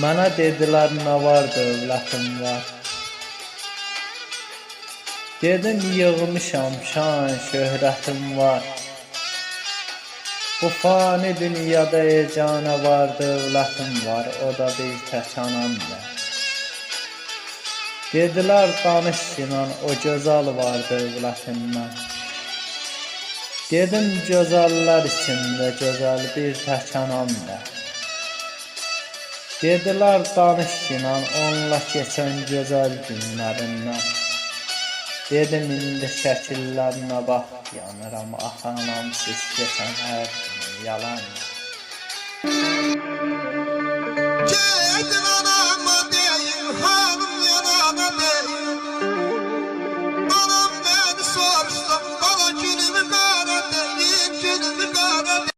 Mənə dedilər nə var dövlətim var. Dedim yığmışam şan şöhrətim var. Bu fani dünyada ecana var dövlətim var, o da bir tək anamdır. Dedilər danış Sinan, o gözəl var dövlətindən. Dedim gözəllər içində gözəl bir tək anamdır. Dedilər danış Sinan, onunla keçən gözəl günlərindən. Dedim indi şəkillərinə bax, yanıram, ah anam siz keçən hər gün yalan. Kedin anama deyim, hanım yanana deyim. Anam beni sorsa, bana günümü kara